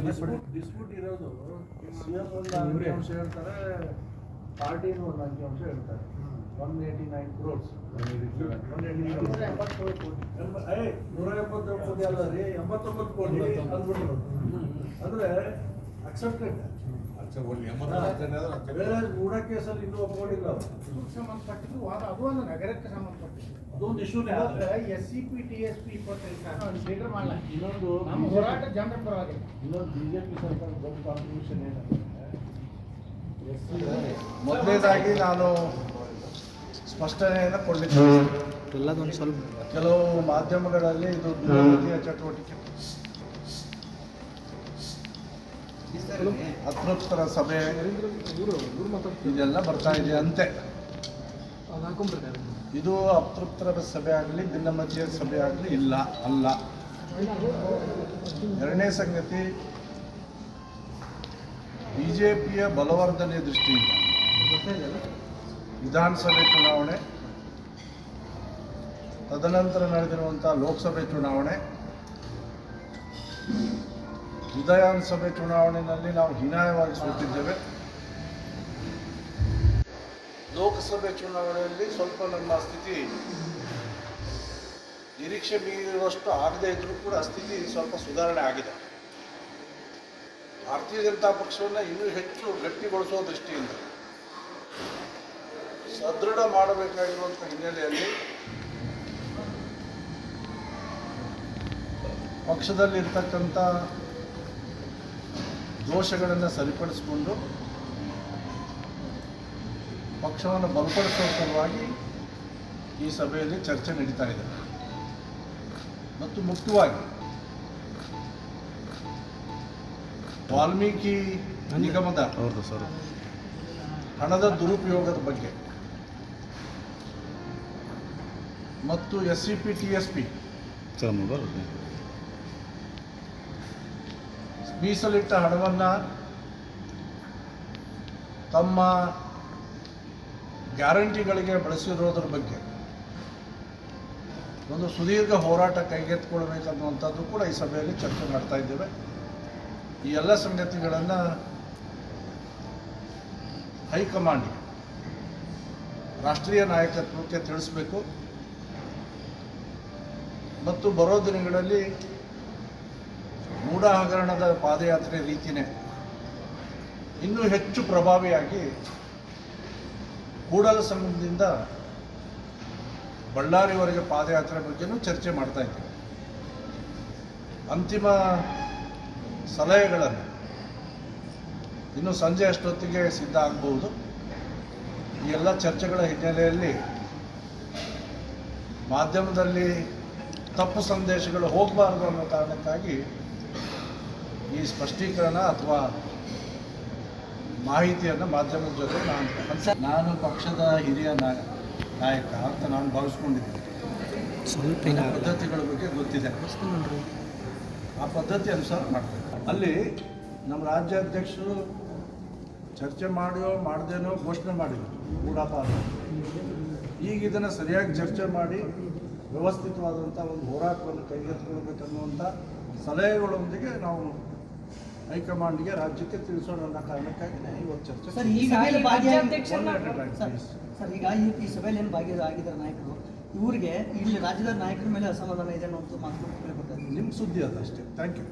Dispute ಇರೋದು CM ಒಂದು ಅಂಕಿಅಂಶ ಹೇಳ್ತಾರೆ ಪಾರ್ಟಿನ ಒಂದು ಅಂಕಿಅಂಶ ಹೇಳ್ತಾರೆ. ಒನ್ ಏಯ್ಟಿ ನೈನ್ ಕ್ರೋರ್ಸ್ ನೂರ ಎಪ್ಪತ್ತೇಳು ಕೋಟಿ ಅಲ್ಲ ರೀ ಎಂಬತ್ತೊಂಬತ್ತು ಕೋಟಿ ಅಂದ್ಬಿಟ್ರು ಅಂದ್ರೆ ಅಕ್ಸೆಪ್ಟೆಡ್ ಬೇರೆ ಮೂಡ ಕೇಸಲ್ಲಿ ಇನ್ನೂ ಒಪ್ಕೊಂಡಿಲ್ಲ ಸಂಬಂಧಪಟ್ಟಿದ್ದು ವಾದ ಅದು ಒಂದು ನಗರಕ್ಕೆ ಸಂಬಂಧಪಟ್ಟಿದ್ದು. ಅದೊಂದು ಇಶ್ಯೂನೇ S C P T S P ಇಪ್ಪತ್ತೈದು ಸಾವಿರ. ಶೀಘ್ರ ಮಾಡಲ್ಲ ಇನ್ನೊಂದು ನಮ್ಮ ಹೋರಾಟ ಜನರ ಪರವಾಗಿಲ್ಲ ಇನ್ನೊಂದು ಬಿಜೆಪಿ ಸರ್ಕಾರ ದೊಡ್ಡ ಕಾಂಟ್ರಿಬ್ಯೂಷನ್ ಏನಂದ್ರೆ ಮೊದಲನೇದಾಗಿ ನಾನು ಸ್ಪಷ್ಟನೆಯನ್ನು ಕೊಡಲಿಕ್ಕೆ ಎಲ್ಲದೊಂದು ಸ್ವಲ್ಪ ಕೆಲವು ಮಾಧ್ಯಮಗಳಲ್ಲಿ ಇದು ಚಟುವಟಿಕೆ. ಅತೃಪ್ತರ ಸಭೆ ಇದೆಲ್ಲ ಬರ್ತಾ ಇದೆ ಅಂತೆ. ಇದು ಅತೃಪ್ತರ ಸಭೆ ಆಗಲಿ ಭಿನ್ನಮತೀಯ ಸಭೆ ಆಗಲಿ ಇಲ್ಲ, ಅಲ್ಲ. ಎರಡನೇ ಸಂಗತಿ, ಬಿಜೆಪಿಯ ಬಲವರ್ಧನೆ ದೃಷ್ಟಿಯಿಂದ. ವಿಧಾನಸಭೆ ಚುನಾವಣೆ, ತದನಂತರ ನಡೆದಿರುವಂಥ ಲೋಕಸಭೆ ಚುನಾವಣೆ ವಿಧಾನಸಭೆ ಚುನಾವಣೆಯಲ್ಲಿ ನಾವು ಹೀನಾಯವಾಗಿ ಸೋತಿದ್ದೇವೆ. ಲೋಕಸಭೆ ಚುನಾವಣೆಯಲ್ಲಿ ಸ್ವಲ್ಪ ನಮ್ಮ ಸ್ಥಿತಿ ನಿರೀಕ್ಷೆ ಮೀರಿರುವಷ್ಟು ಆಗದೇ ಇದ್ರೂ ಕೂಡ ಸ್ಥಿತಿ ಸ್ವಲ್ಪ ಸುಧಾರಣೆ ಆಗಿದೆ. ಭಾರತೀಯ ಜನತಾ ಪಕ್ಷವನ್ನು ಇನ್ನೂ ಹೆಚ್ಚು ಗಟ್ಟಿಗೊಳಿಸುವ ದೃಷ್ಟಿಯಿಂದ ಸದೃಢ ಮಾಡಬೇಕಾಗಿರುವಂಥ ಹಿನ್ನೆಲೆಯಲ್ಲಿ ಪಕ್ಷದಲ್ಲಿರ್ತಕ್ಕಂಥ ದೋಷಗಳನ್ನು ಸರಿಪಡಿಸಿಕೊಂಡು ಪಕ್ಷವನ್ನು ಬಲಪಡಿಸುವ ಸಲುವಾಗಿ ಈ ಸಭೆಯಲ್ಲಿ ಚರ್ಚೆ ನಡೀತಾ ಇದೆ. ಮತ್ತು ಮುಖ್ಯವಾಗಿ ವಾಲ್ಮೀಕಿ ನಿಗಮದ ಹಣದ ದುರುಪಯೋಗದ ಬಗ್ಗೆ ಮತ್ತು S C P T S P ಮೀಸಲಿಟ್ಟ ಹಣವನ್ನು ತಮ್ಮ ಗ್ಯಾರಂಟಿಗಳಿಗೆ ಬಳಸಿರೋದ್ರ ಬಗ್ಗೆ ಒಂದು ಸುದೀರ್ಘ ಹೋರಾಟ ಕೈಗೆತ್ತಿಕೊಳ್ಬೇಕನ್ನುವಂಥದ್ದು ಕೂಡ ಈ ಸಭೆಯಲ್ಲಿ ಚರ್ಚೆ ಮಾಡ್ತಾ ಇದ್ದೇವೆ. ಈ ಎಲ್ಲ ಸಂಗತಿಗಳನ್ನು ಹೈಕಮಾಂಡ್ ರಾಷ್ಟ್ರೀಯ ನಾಯಕತ್ವಕ್ಕೆ ತಿಳಿಸಬೇಕು. ಮತ್ತು ಬರೋ ದಿನಗಳಲ್ಲಿ ಮೂಢ ಹಗರಣದ ಪಾದಯಾತ್ರೆ ರೀತಿಯೇ ಇನ್ನೂ ಹೆಚ್ಚು ಪ್ರಭಾವಿಯಾಗಿ ಕೂಡಲ ಸಂಘದಿಂದ ಬಳ್ಳಾರಿವರೆಗೆ ಪಾದಯಾತ್ರೆ ಬಗ್ಗೆನೂ ಚರ್ಚೆ ಮಾಡ್ತಾ ಇದ್ದೀವಿ. ಅಂತಿಮ ಸಲಹೆಗಳನ್ನು ಇನ್ನು ಸಂಜೆ ಅಷ್ಟೊತ್ತಿಗೆ ಸಿದ್ಧ ಆಗಬಹುದು ಈ ಎಲ್ಲ ಚರ್ಚೆಗಳ ಹಿನ್ನೆಲೆಯಲ್ಲಿ ಮಾಧ್ಯಮದಲ್ಲಿ ತಪ್ಪು ಸಂದೇಶಗಳು ಹೋಗಬಾರ್ದು ಅನ್ನೋ ಕಾರಣಕ್ಕಾಗಿ ಈ ಸ್ಪಷ್ಟೀಕರಣ ಅಥವಾ ಮಾಹಿತಿಯನ್ನು ಮಾಧ್ಯಮದ ಜೊತೆ ನಾನು ನಾನು ಪಕ್ಷದ ಹಿರಿಯ ನಾಯ ನಾಯಕ ಅಂತ ನಾನು ಭಾವಿಸ್ಕೊಂಡಿದ್ದೀನಿ. ಸ್ವಲ್ಪ ಪದ್ಧತಿಗಳ ಬಗ್ಗೆ ಗೊತ್ತಿದೆ. ಆ ಪದ್ಧತಿ ಅನುಸಾರ ಮಾಡ್ತೇನೆ. ಅಲ್ಲಿ ನಮ್ಮ ರಾಜ್ಯಾಧ್ಯಕ್ಷರು ಚರ್ಚೆ ಮಾಡೋ ಮಾಡ್ದೇನೋ ಘೋಷಣೆ ಮಾಡಿದ್ರು ಗೂಢಾಪಾರ ಈಗ ಇದನ್ನು ಸರಿಯಾಗಿ ಚರ್ಚೆ ಮಾಡಿ ವ್ಯವಸ್ಥಿತವಾದಂಥ ಒಂದು ಹೋರಾಟವನ್ನು ಕೈಗೆತ್ತಿಕೊಳ್ಬೇಕನ್ನುವಂಥ ಸಲಹೆಗಳೊಂದಿಗೆ ನಾವು ಹೈಕಮಾಂಡ್ಗೆ ರಾಜ್ಯಕ್ಕೆ ತಿಳಿಸೋಣ ಅನ್ನೋ ಕಾರಣಕ್ಕಾಗಿ ಇವತ್ತು ಚರ್ಚೆ ಸರ್ ಈಗ ಸರ್ ಸರ್ ಈಗ ಈ ಸಭೆಯಲ್ಲಿ ಏನು ಭಾಗಿಯಾಗಿದ್ದಾರೆ ನಾಯಕರು? ಇವರಿಗೆ ಇಲ್ಲಿ ರಾಜ್ಯದ ನಾಯಕರ ಮೇಲೆ ಅಸಮಾಧಾನ ಇದೆ ಅನ್ನೋ ಮಾತು ನಿಮ್ಮ ಸುದ್ದಿ ಅದಷ್ಟೇ ಥ್ಯಾಂಕ್ ಯು